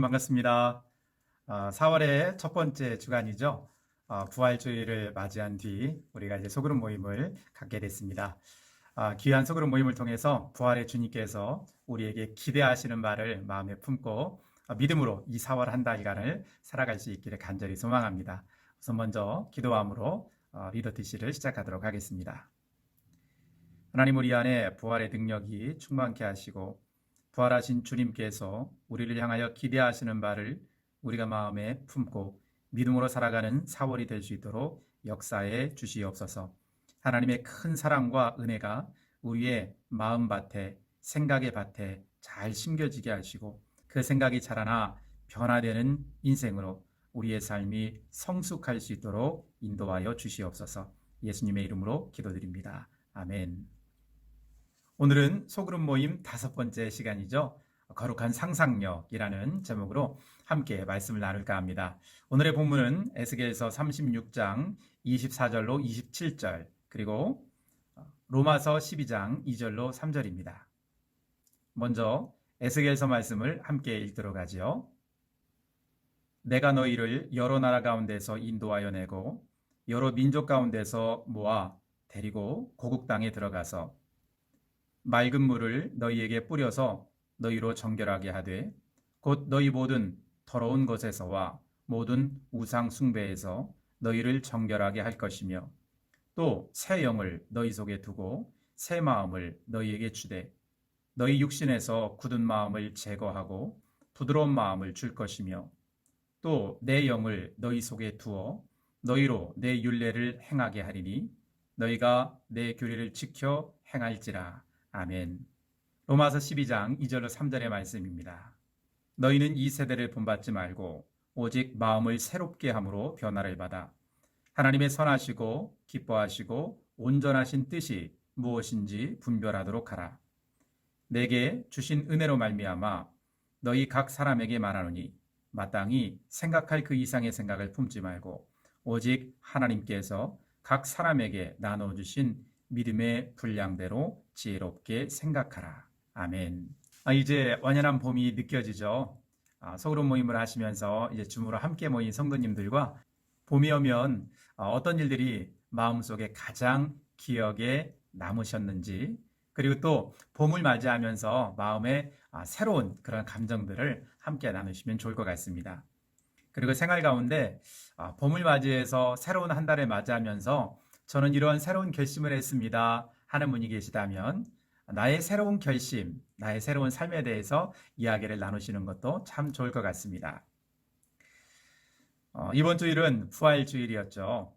여러분 반갑습니다. 4월의 첫 번째 주간이죠. 어, 부활주의를 맞이한 뒤 우리가 이제 소그룹 모임을 갖게 됐습니다. 아, 귀한 소그룹 모임을 통해서 부활의 주님께서 우리에게 기대하시는 말을 마음에 품고 어, 믿음으로 이 4월 한 달간을 살아갈 수 있기를 간절히 소망합니다. 우선 먼저 기도함으로 어, 리더 TC를 시작하도록 하겠습니다. 하나님 우리 안에 부활의 능력이 충만케 하시고 부활하신 주님께서 우리를 향하여 기대하시는 바를 우리가 마음에 품고 믿음으로 살아가는 4월이 될 수 있도록 역사에 주시옵소서. 하나님의 큰 사랑과 은혜가 우리의 마음밭에 생각의 밭에 잘 심겨지게 하시고 그 생각이 자라나 변화되는 인생으로 우리의 삶이 성숙할 수 있도록 인도하여 주시옵소서. 예수님의 이름으로 기도드립니다. 아멘. 오늘은 소그룹 모임 다섯 번째 시간이죠. 거룩한 상상력이라는 제목으로 함께 말씀을 나눌까 합니다. 오늘의 본문은 에스겔서 36장 24절로 27절 그리고 로마서 12장 2절로 3절입니다. 먼저 에스겔서 말씀을 함께 읽도록 하지요. 내가 너희를 여러 나라 가운데서 인도하여 내고 여러 민족 가운데서 모아 데리고 고국 땅에 들어가서 맑은 물을 너희에게 뿌려서 너희로 정결하게 하되 곧 너희 모든 더러운 것에서와 모든 우상 숭배에서 너희를 정결하게 할 것이며 또 새 영을 너희 속에 두고 새 마음을 너희에게 주되 너희 육신에서 굳은 마음을 제거하고 부드러운 마음을 줄 것이며 또 내 영을 너희 속에 두어 너희로 내 율례를 행하게 하리니 너희가 내 규례를 지켜 행할지라 아멘. 로마서 12장 2절로 3절의 말씀입니다. 너희는 이 세대를 본받지 말고 오직 마음을 새롭게 함으로 변화를 받아 하나님의 선하시고 기뻐하시고 온전하신 뜻이 무엇인지 분별하도록 하라. 내게 주신 은혜로 말미암아 너희 각 사람에게 말하노니 마땅히 생각할 그 이상의 생각을 품지 말고 오직 하나님께서 각 사람에게 나눠 주신 믿음의 분량대로 지혜롭게 생각하라. 아멘. 아, 이제 완연한 봄이 느껴지죠. 아, 서울원 모임을 하시면서 이제 줌으로 함께 모인 성도님들과 봄이 오면 아, 어떤 일들이 마음속에 가장 기억에 남으셨는지 그리고 또 봄을 맞이하면서 마음에 아, 새로운 그런 감정들을 함께 나누시면 좋을 것 같습니다. 그리고 생활 가운데 아, 봄을 맞이해서 새로운 한 달을 맞이하면서 저는 이런 새로운 결심을 했습니다 하는 분이 계시다면 나의 새로운 결심, 나의 새로운 삶에 대해서 이야기를 나누시는 것도 참 좋을 것 같습니다. 어, 이번 주일은 부활 주일이었죠.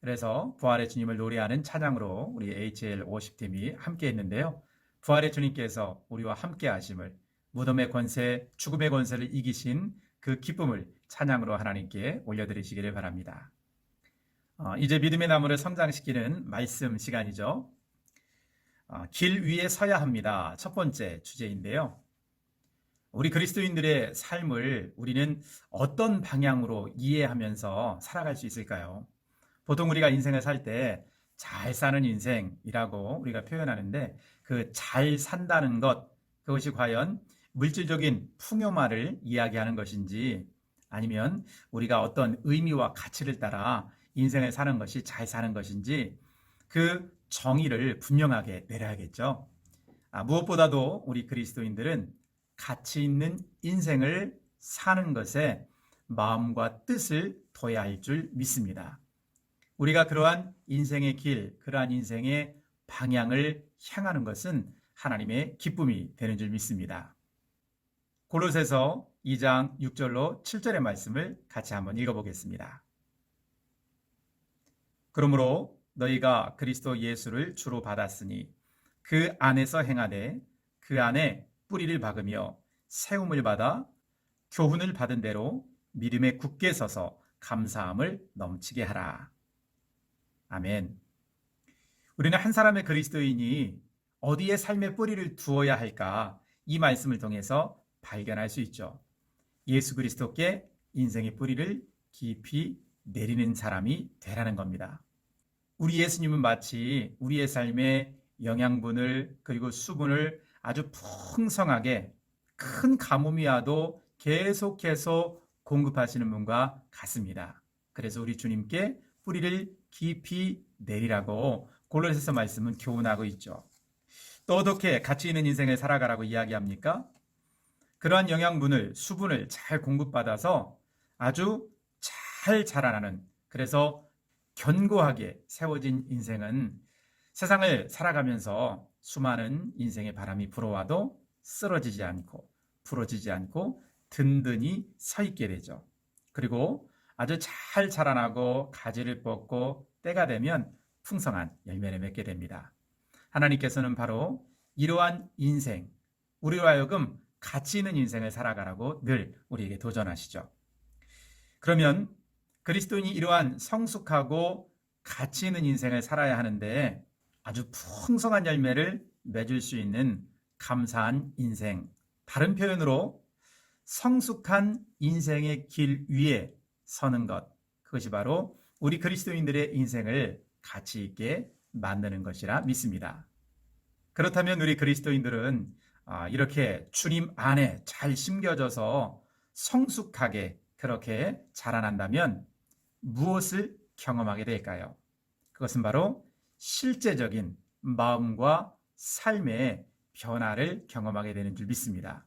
그래서 부활의 주님을 노래하는 찬양으로 우리 HL 50팀이 함께 했는데요. 부활의 주님께서 우리와 함께 하심을 무덤의 권세, 죽음의 권세를 이기신 그 기쁨을 찬양으로 하나님께 올려드리시기를 바랍니다. 어, 이제 믿음의 나무를 성장시키는 말씀 시간이죠. 어, 길 위에 서야 합니다. 첫 번째 주제인데요. 우리 그리스도인들의 삶을 우리는 어떤 방향으로 이해하면서 살아갈 수 있을까요? 보통 우리가 인생을 살 때 잘 사는 인생이라고 우리가 표현하는데 그 잘 산다는 것, 그것이 과연 물질적인 풍요만을 이야기하는 것인지 아니면 우리가 어떤 의미와 가치를 따라 인생을 사는 것이 잘 사는 것인지 그 정의를 분명하게 내려야겠죠. 아, 무엇보다도 우리 그리스도인들은 가치 있는 인생을 사는 것에 마음과 뜻을 둬야 할 줄 믿습니다. 우리가 그러한 인생의 길, 그러한 인생의 방향을 향하는 것은 하나님의 기쁨이 되는 줄 믿습니다. 골로새서 2장 6절로 7절의 말씀을 같이 한번 읽어보겠습니다. 그러므로 너희가 그리스도 예수를 주로 받았으니 그 안에서 행하되 그 안에 뿌리를 박으며 세움을 받아 교훈을 받은 대로 믿음에 굳게 서서 감사함을 넘치게 하라. 아멘. 우리는 한 사람의 그리스도인이 어디에 삶의 뿌리를 두어야 할까 이 말씀을 통해서 발견할 수 있죠. 예수 그리스도께 인생의 뿌리를 깊이 내리는 사람이 되라는 겁니다. 우리 예수님은 마치 우리의 삶에 영양분을 그리고 수분을 아주 풍성하게 큰 가뭄이 와도 계속해서 공급하시는 분과 같습니다. 그래서 우리 주님께 뿌리를 깊이 내리라고 골로새서 말씀은 교훈하고 있죠. 또 어떻게 가치 있는 인생을 살아가라고 이야기합니까? 그러한 영양분을 수분을 잘 공급받아서 아주 잘 자라나는 그래서 견고하게 세워진 인생은 세상을 살아가면서 수많은 인생의 바람이 불어와도 쓰러지지 않고 부러지지 않고 든든히 서 있게 되죠. 그리고 아주 잘 자라나고 가지를 뻗고 때가 되면 풍성한 열매를 맺게 됩니다. 하나님께서는 바로 이러한 인생, 우리로 하여금 가치 있는 인생을 살아가라고 늘 우리에게 도전하시죠. 그러면 그리스도인이 이러한 성숙하고 가치 있는 인생을 살아야 하는데 아주 풍성한 열매를 맺을 수 있는 감사한 인생. 다른 표현으로 성숙한 인생의 길 위에 서는 것. 그것이 바로 우리 그리스도인들의 인생을 가치 있게 만드는 것이라 믿습니다. 그렇다면 우리 그리스도인들은 아, 이렇게 주님 안에 잘 심겨져서 성숙하게 그렇게 자라난다면 무엇을 경험하게 될까요? 그것은 바로 실제적인 마음과 삶의 변화를 경험하게 되는 줄 믿습니다.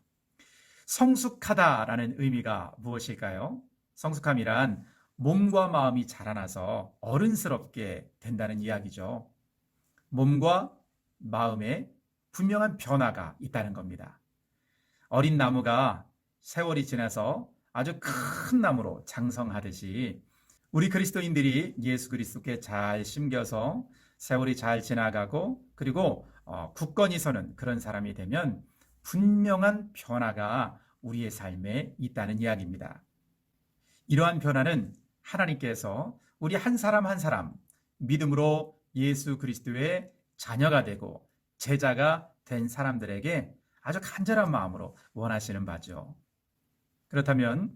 성숙하다라는 의미가 무엇일까요? 성숙함이란 몸과 마음이 자라나서 어른스럽게 된다는 이야기죠. 몸과 마음에 분명한 변화가 있다는 겁니다. 어린 나무가 세월이 지나서 아주 큰 나무로 장성하듯이 우리 그리스도인들이 예수 그리스도께 잘 심겨서 세월이 잘 지나가고 그리고 어, 굳건히 서는 그런 사람이 되면 분명한 변화가 우리의 삶에 있다는 이야기입니다. 이러한 변화는 하나님께서 우리 한 사람 한 사람 믿음으로 예수 그리스도의 자녀가 되고 제자가 된 사람들에게 아주 간절한 마음으로 원하시는 바죠. 그렇다면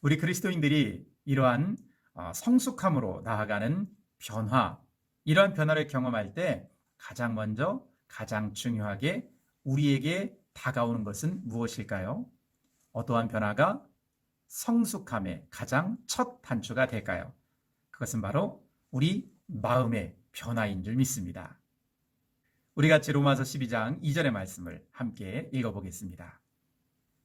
우리 그리스도인들이 이러한 어, 성숙함으로 나아가는 변화, 이러한 변화를 경험할 때 가장 먼저 가장 중요하게 우리에게 다가오는 것은 무엇일까요? 어떠한 변화가 성숙함의 가장 첫 단추가 될까요? 그것은 바로 우리 마음의 변화인 줄 믿습니다. 우리 같이 로마서 12장 2절의 말씀을 함께 읽어보겠습니다.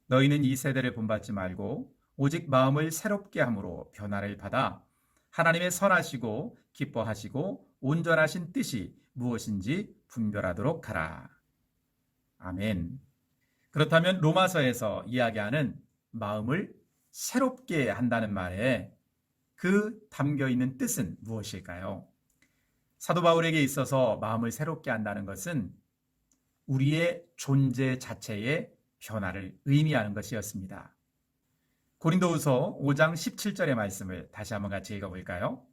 너희는 이 세대를 본받지 말고 오직 마음을 새롭게 함으로 변화를 받아 하나님의 선하시고 기뻐하시고 온전하신 뜻이 무엇인지 분별하도록 하라. 아멘. 그렇다면 로마서에서 이야기하는 마음을 새롭게 한다는 말에 그 담겨 있는 뜻은 무엇일까요? 사도 바울에게 있어서 마음을 새롭게 한다는 것은 우리의 존재 자체의 변화를 의미하는 것이었습니다. 고린도후서 5장 17절의 말씀을 다시 한번 같이 읽어볼까요?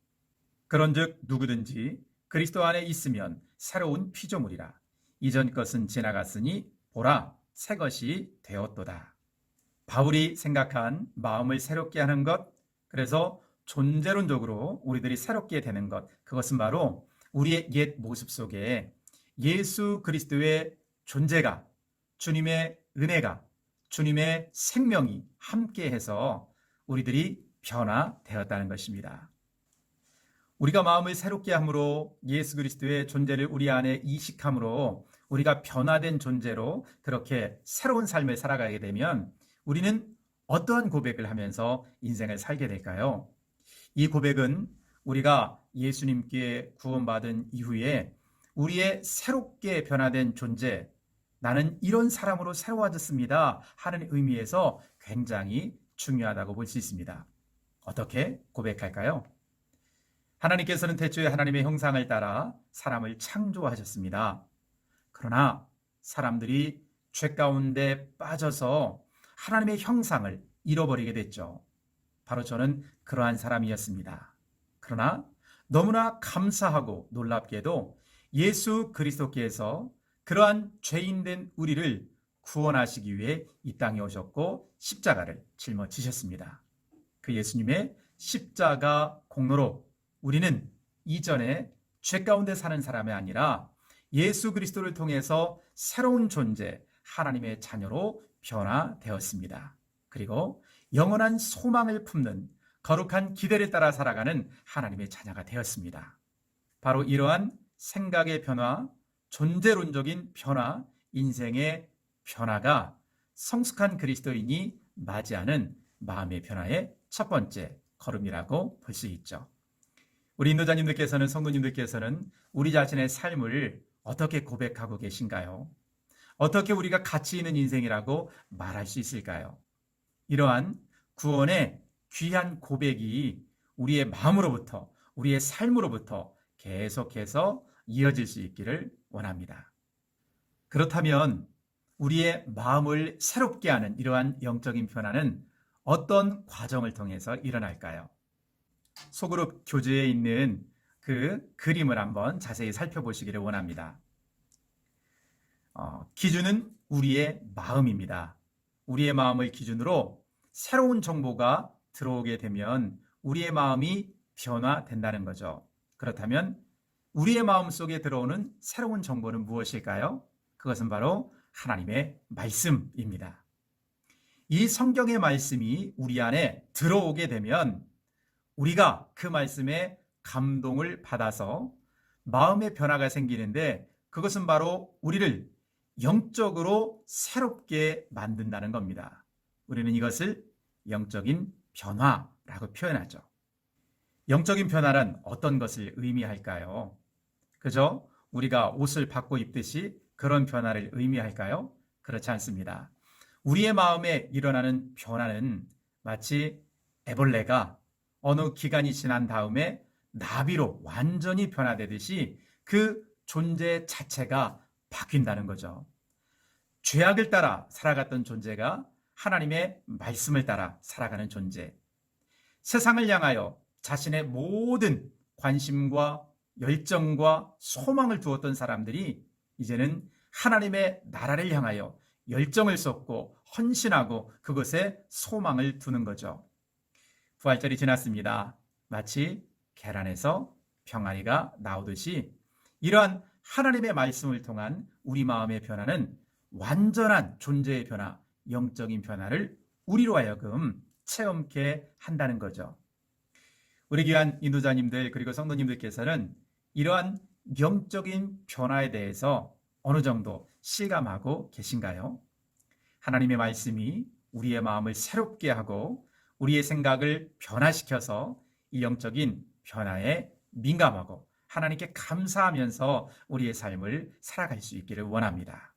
그런즉 누구든지 그리스도 안에 있으면 새로운 피조물이라 이전 것은 지나갔으니 보라 새 것이 되었도다. 바울이 생각한 마음을 새롭게 하는 것, 그래서 존재론적으로 우리들이 새롭게 되는 것, 그것은 바로 우리의 옛 모습 속에 예수 그리스도의 존재가, 주님의 은혜가, 주님의 생명이 함께해서 우리들이 변화되었다는 것입니다. 우리가 마음을 새롭게 함으로 예수 그리스도의 존재를 우리 안에 이식함으로 우리가 변화된 존재로 그렇게 새로운 삶을 살아가게 되면 우리는 어떠한 고백을 하면서 인생을 살게 될까요? 이 고백은 우리가 예수님께 구원받은 이후에 우리의 새롭게 변화된 존재, 나는 이런 사람으로 새로워졌습니다. 하는 의미에서 굉장히 중요하다고 볼 수 있습니다. 어떻게 고백할까요? 하나님께서는 대초에 하나님의 형상을 따라 사람을 창조하셨습니다. 그러나 사람들이 죄 가운데 빠져서 하나님의 형상을 잃어버리게 됐죠. 바로 저는 그러한 사람이었습니다. 그러나 너무나 감사하고 놀랍게도 예수 그리스도께서 그러한 죄인된 우리를 구원하시기 위해 이 땅에 오셨고 십자가를 짊어지셨습니다. 그 예수님의 십자가 공로로 우리는 이전에 죄 가운데 사는 사람이 아니라 예수 그리스도를 통해서 새로운 존재, 하나님의 자녀로 변화되었습니다. 그리고 영원한 소망을 품는 거룩한 기대를 따라 살아가는 하나님의 자녀가 되었습니다. 바로 이러한 생각의 변화, 존재론적인 변화, 인생의 변화가 성숙한 그리스도인이 맞이하는 마음의 변화의 첫 번째 걸음이라고 볼 수 있죠. 우리 인도자님들께서는 성도님들께서는 우리 자신의 삶을 어떻게 고백하고 계신가요? 어떻게 우리가 가치 있는 인생이라고 말할 수 있을까요? 이러한 구원의 귀한 고백이 우리의 마음으로부터, 우리의 삶으로부터 계속해서 이어질 수 있기를 원합니다. 그렇다면 우리의 마음을 새롭게 하는 이러한 영적인 변화는 어떤 과정을 통해서 일어날까요? 소그룹 교재에 있는 그 그림을 한번 자세히 살펴보시기를 원합니다. 어, 기준은 우리의 마음입니다. 우리의 마음을 기준으로 새로운 정보가 들어오게 되면 우리의 마음이 변화된다는 거죠. 그렇다면 우리의 마음 속에 들어오는 새로운 정보는 무엇일까요? 그것은 바로 하나님의 말씀입니다. 이 성경의 말씀이 우리 안에 들어오게 되면 우리가 그 말씀에 감동을 받아서 마음의 변화가 생기는데 그것은 바로 우리를 영적으로 새롭게 만든다는 겁니다. 우리는 이것을 영적인 변화라고 표현하죠. 영적인 변화란 어떤 것을 의미할까요? 그저 우리가 옷을 바꿔 입듯이 그런 변화를 의미할까요? 그렇지 않습니다. 우리의 마음에 일어나는 변화는 마치 애벌레가 어느 기간이 지난 다음에 나비로 완전히 변화되듯이 그 존재 자체가 바뀐다는 거죠. 죄악을 따라 살아갔던 존재가 하나님의 말씀을 따라 살아가는 존재. 세상을 향하여 자신의 모든 관심과 열정과 소망을 두었던 사람들이 이제는 하나님의 나라를 향하여 열정을 쏟고 헌신하고 그것에 소망을 두는 거죠. 부활절이 지났습니다. 마치 계란에서 평안이가 나오듯이 이러한 하나님의 말씀을 통한 우리 마음의 변화는 완전한 존재의 변화, 영적인 변화를 우리로 하여금 체험케 한다는 거죠. 우리 귀한 인도자님들 그리고 성도님들께서는 이러한 영적인 변화에 대해서 어느 정도 실감하고 계신가요? 하나님의 말씀이 우리의 마음을 새롭게 하고 우리의 생각을 변화시켜서 이 영적인 변화에 민감하고 하나님께 감사하면서 우리의 삶을 살아갈 수 있기를 원합니다.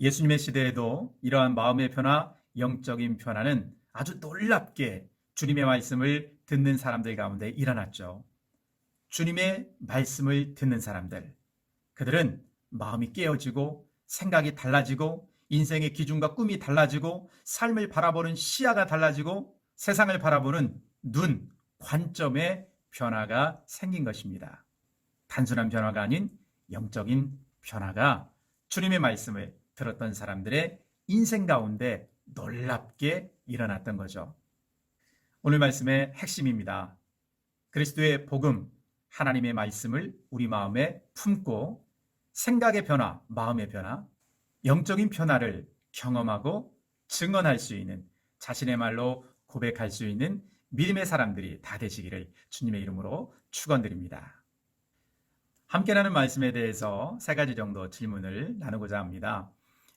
예수님의 시대에도 이러한 마음의 변화, 영적인 변화는 아주 놀랍게 주님의 말씀을 듣는 사람들 가운데 일어났죠. 주님의 말씀을 듣는 사람들. 그들은 마음이 깨어지고 생각이 달라지고 인생의 기준과 꿈이 달라지고 삶을 바라보는 시야가 달라지고 세상을 바라보는 눈, 관점의 변화가 생긴 것입니다. 단순한 변화가 아닌 영적인 변화가 주님의 말씀을 들었던 사람들의 인생 가운데 놀랍게 일어났던 거죠. 오늘 말씀의 핵심입니다. 그리스도의 복음, 하나님의 말씀을 우리 마음에 품고 생각의 변화, 마음의 변화, 영적인 변화를 경험하고 증언할 수 있는 자신의 말로 고백할 수 있는 믿음의 사람들이 다 되시기를 주님의 이름으로 축원드립니다. 함께 나는 말씀에 대해서 세 가지 정도 질문을 나누고자 합니다.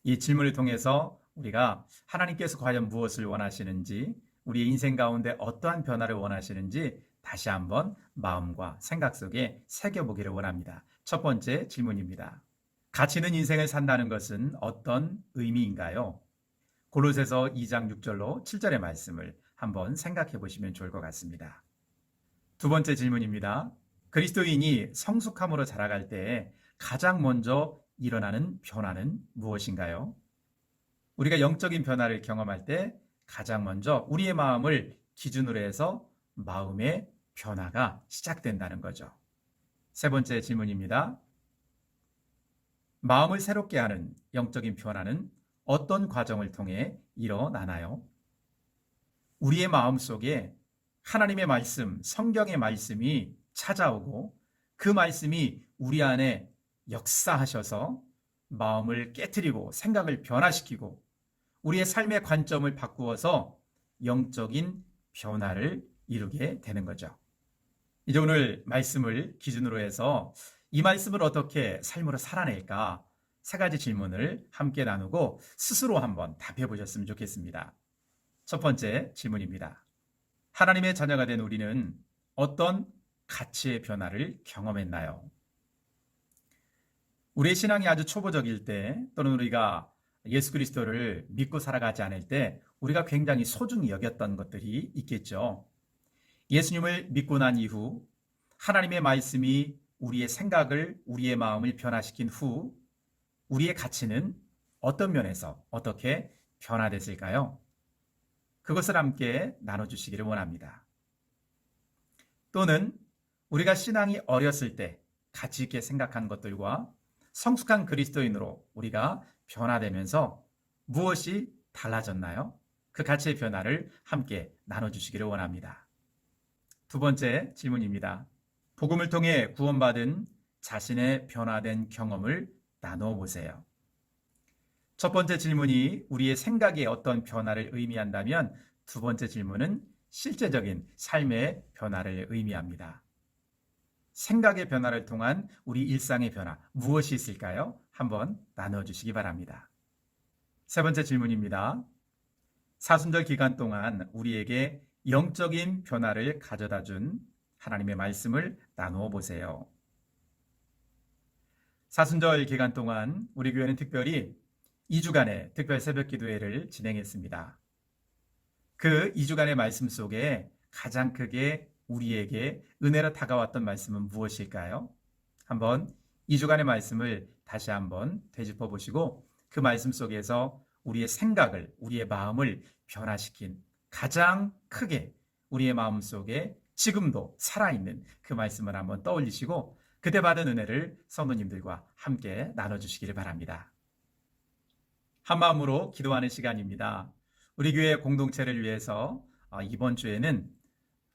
이 질문을 통해서 우리가 하나님께서 과연 무엇을 원하시는지, 우리의 인생 가운데 어떠한 변화를 원하시는지 다시 한번 마음과 생각 속에 새겨보기를 원합니다. 첫 번째 질문입니다. 가치 있는 인생을 산다는 것은 어떤 의미인가요? 골로새서 2장 6절로 7절의 말씀을 한번 생각해 보시면 좋을 것 같습니다. 두 번째 질문입니다. 그리스도인이 성숙함으로 자라갈 때 가장 먼저 일어나는 변화는 무엇인가요? 우리가 영적인 변화를 경험할 때 가장 먼저 우리의 마음을 기준으로 해서 마음의 변화가 시작된다는 거죠. 세 번째 질문입니다. 마음을 새롭게 하는 영적인 변화는 어떤 과정을 통해 일어나나요? 우리의 마음 속에 하나님의 말씀, 성경의 말씀이 찾아오고 그 말씀이 우리 안에 역사하셔서 마음을 깨뜨리고 생각을 변화시키고 우리의 삶의 관점을 바꾸어서 영적인 변화를 이루게 되는 거죠. 이제 오늘 말씀을 기준으로 해서 이 말씀을 어떻게 삶으로 살아낼까 세 가지 질문을 함께 나누고 스스로 한번 답해 보셨으면 좋겠습니다. 첫 번째 질문입니다. 하나님의 자녀가 된 우리는 어떤 가치의 변화를 경험했나요? 우리의 신앙이 아주 초보적일 때 또는 우리가 예수 그리스도를 믿고 살아가지 않을 때 우리가 굉장히 소중히 여겼던 것들이 있겠죠. 예수님을 믿고 난 이후 하나님의 말씀이 우리의 생각을, 우리의 마음을 변화시킨 후 우리의 가치는 어떤 면에서 어떻게 변화됐을까요? 그것을 함께 나눠주시기를 원합니다. 또는 우리가 신앙이 어렸을 때 가치 있게 생각한 것들과 성숙한 그리스도인으로 우리가 변화되면서 무엇이 달라졌나요? 그 가치의 변화를 함께 나눠주시기를 원합니다. 두 번째 질문입니다. 복음을 통해 구원받은 자신의 변화된 경험을 나누어 보세요. 첫 번째 질문이 우리의 생각에 어떤 변화를 의미한다면 두 번째 질문은 실제적인 삶의 변화를 의미합니다. 생각의 변화를 통한 우리 일상의 변화, 무엇이 있을까요? 한번 나누어 주시기 바랍니다. 세 번째 질문입니다. 사순절 기간 동안 우리에게 영적인 변화를 가져다 준 하나님의 말씀을 나누어 보세요. 사순절 기간 동안 우리 교회는 특별히 2주간의 특별 새벽 기도회를 진행했습니다. 그 2주간의 말씀 속에 가장 크게 우리에게 은혜로 다가왔던 말씀은 무엇일까요? 한번 2주간의 말씀을 다시 한번 되짚어 보시고 그 말씀 속에서 우리의 생각을, 우리의 마음을 변화시킨 가장 크게 우리의 마음 속에 지금도 살아있는 그 말씀을 한번 떠올리시고 그때 받은 은혜를 성도님들과 함께 나눠주시기를 바랍니다. 한 마음으로 기도하는 시간입니다. 우리 교회 공동체를 위해서 어, 이번 주에는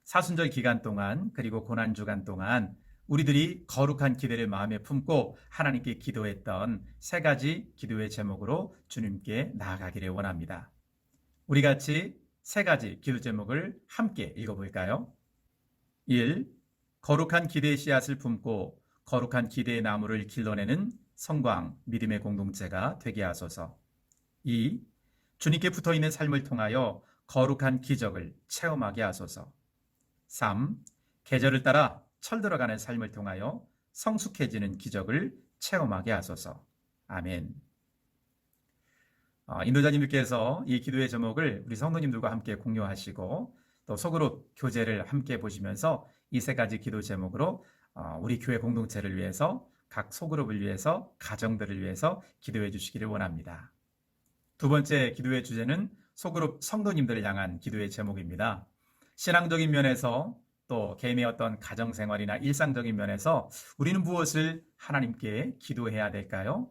사순절 기간 동안 그리고 고난 주간 동안 우리들이 거룩한 기대를 마음에 품고 하나님께 기도했던 세 가지 기도의 제목으로 주님께 나아가기를 원합니다. 우리 같이 세 가지 기도 제목을 함께 읽어볼까요? 1. 거룩한 기대의 씨앗을 품고 거룩한 기대의 나무를 길러내는 성광, 믿음의 공동체가 되게 하소서. 2. 주님께 붙어 있는 삶을 통하여 거룩한 기적을 체험하게 하소서. 3. 계절을 따라 철들어가는 삶을 통하여 성숙해지는 기적을 체험하게 하소서. 아멘. 어, 인도자님들께서 이 기도의 제목을 우리 성도님들과 함께 공유하시고 또 소그룹 교제를 함께 보시면서 이 세 가지 기도 제목으로 어, 우리 교회 공동체를 위해서 각 소그룹을 위해서 가정들을 위해서 기도해 주시기를 원합니다. 두 번째 기도의 주제는 소그룹 성도님들을 향한 기도의 제목입니다. 신앙적인 면에서 또 개인의 어떤 가정 생활이나 일상적인 면에서 우리는 무엇을 하나님께 기도해야 될까요?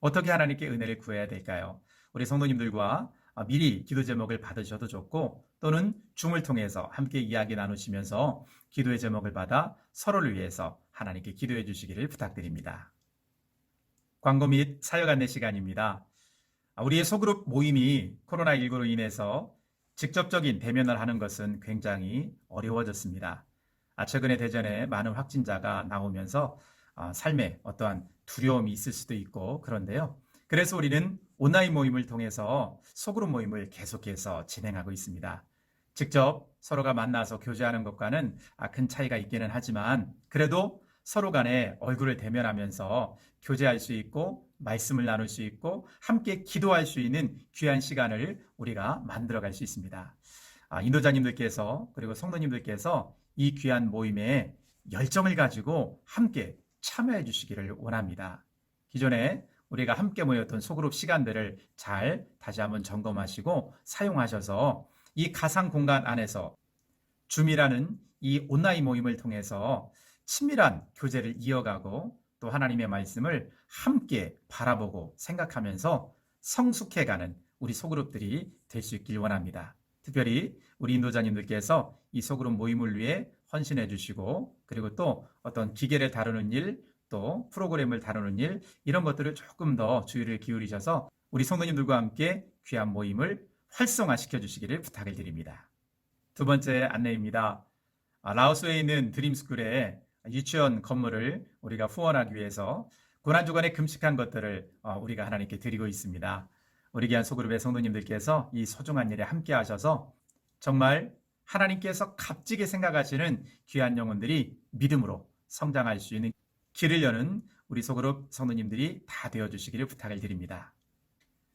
어떻게 하나님께 은혜를 구해야 될까요? 우리 성도님들과 미리 기도 제목을 받으셔도 좋고 또는 줌을 통해서 함께 이야기 나누시면서 기도의 제목을 받아 서로를 위해서 하나님께 기도해 주시기를 부탁드립니다. 광고 및 사역 안내 시간입니다. 우리의 소그룹 모임이 코로나19로 인해서 직접적인 대면을 하는 것은 굉장히 어려워졌습니다. 아, 최근에 대전에 많은 확진자가 나오면서 아, 삶에 어떠한 두려움이 있을 수도 있고 그런데요. 그래서 우리는 온라인 모임을 통해서 소그룹 모임을 계속해서 진행하고 있습니다. 직접 서로가 만나서 교제하는 것과는 아, 큰 차이가 있기는 하지만 그래도 서로 간에 얼굴을 대면하면서 교제할 수 있고 말씀을 나눌 수 있고 함께 기도할 수 있는 귀한 시간을 우리가 만들어 갈 수 있습니다. 아, 인도자님들께서 그리고 성도님들께서 이 귀한 모임에 열정을 가지고 함께 참여해 주시기를 원합니다. 기존에 우리가 함께 모였던 소그룹 시간들을 잘 다시 한번 점검하시고 사용하셔서 이 가상 공간 안에서 줌이라는 이 온라인 모임을 통해서 친밀한 교제를 이어가고 또 하나님의 말씀을 함께 바라보고 생각하면서 성숙해가는 우리 소그룹들이 될 수 있길 원합니다. 특별히 우리 인도자님들께서 이 소그룹 모임을 위해 헌신해 주시고 그리고 또 어떤 기계를 다루는 일, 또 프로그램을 다루는 일 이런 것들을 조금 더 주의를 기울이셔서 우리 성도님들과 함께 귀한 모임을 활성화시켜 주시기를 부탁을 드립니다. 두 번째 안내입니다. 아, 라오스에 있는 드림스쿨에 유치원 건물을 우리가 후원하기 위해서 고난주간에 금식한 것들을 어, 우리가 하나님께 드리고 있습니다. 우리 귀한 소그룹의 성도님들께서 이 소중한 일에 함께 하셔서 정말 하나님께서 값지게 생각하시는 귀한 영혼들이 믿음으로 성장할 수 있는 길을 여는 우리 소그룹 성도님들이 다 되어 주시기를 부탁을 드립니다.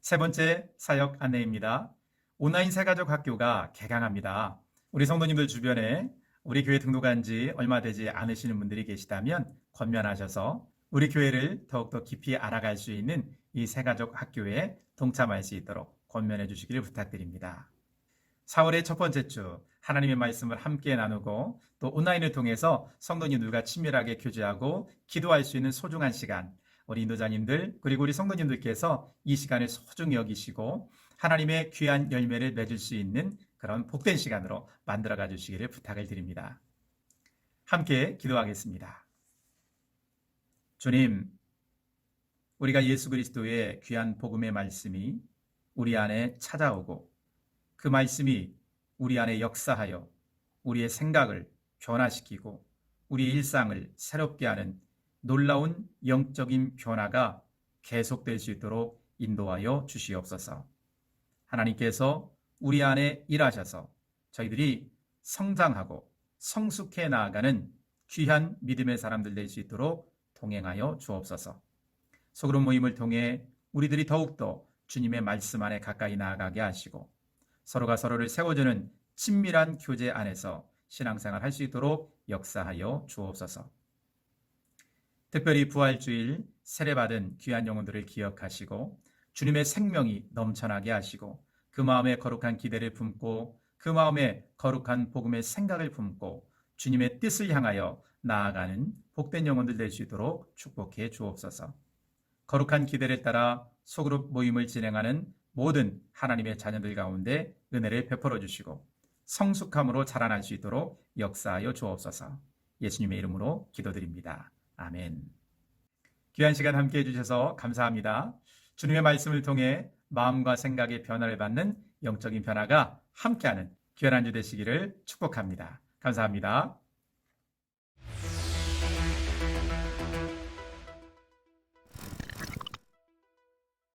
세 번째 사역 안내입니다. 온라인 새가족 학교가 개강합니다. 우리 성도님들 주변에 우리 교회 등록한 지 얼마 되지 않으시는 분들이 계시다면 권면하셔서 우리 교회를 더욱더 깊이 알아갈 수 있는 이 새가족 학교에 동참할 수 있도록 권면해 주시기를 부탁드립니다. 4월의 첫 번째 주 하나님의 말씀을 함께 나누고 또 온라인을 통해서 성도님들과 친밀하게 교제하고 기도할 수 있는 소중한 시간 우리 인도자님들 그리고 우리 성도님들께서 이 시간을 소중히 여기시고 하나님의 귀한 열매를 맺을 수 있는 그런 복된 시간으로 만들어 가 주시기를 부탁을 드립니다. 함께 기도하겠습니다. 주님, 우리가 예수 그리스도의 귀한 복음의 말씀이 우리 안에 찾아오고 그 말씀이 우리 안에 역사하여 우리의 생각을 변화시키고 우리 일상을 새롭게 하는 놀라운 영적인 변화가 계속될 수 있도록 인도하여 주시옵소서. 하나님께서 우리 안에 일하셔서 저희들이 성장하고 성숙해 나아가는 귀한 믿음의 사람들 될 수 있도록 동행하여 주옵소서. 소그룹 모임을 통해 우리들이 더욱더 주님의 말씀 안에 가까이 나아가게 하시고 서로가 서로를 세워주는 친밀한 교제 안에서 신앙생활 할 수 있도록 역사하여 주옵소서. 특별히 부활주일 세례받은 귀한 영혼들을 기억하시고 주님의 생명이 넘쳐나게 하시고 그 마음에 거룩한 기대를 품고 그 마음에 거룩한 복음의 생각을 품고 주님의 뜻을 향하여 나아가는 복된 영혼들 될 수 있도록 축복해 주옵소서. 거룩한 기대를 따라 소그룹 모임을 진행하는 모든 하나님의 자녀들 가운데 은혜를 베풀어 주시고 성숙함으로 자라날 수 있도록 역사하여 주옵소서. 예수님의 이름으로 기도드립니다. 아멘. 귀한 시간 함께 해주셔서 감사합니다. 주님의 말씀을 통해 마음과 생각의 변화를 받는 영적인 변화가 함께하는 귀한 한 주 되시기를 축복합니다. 감사합니다.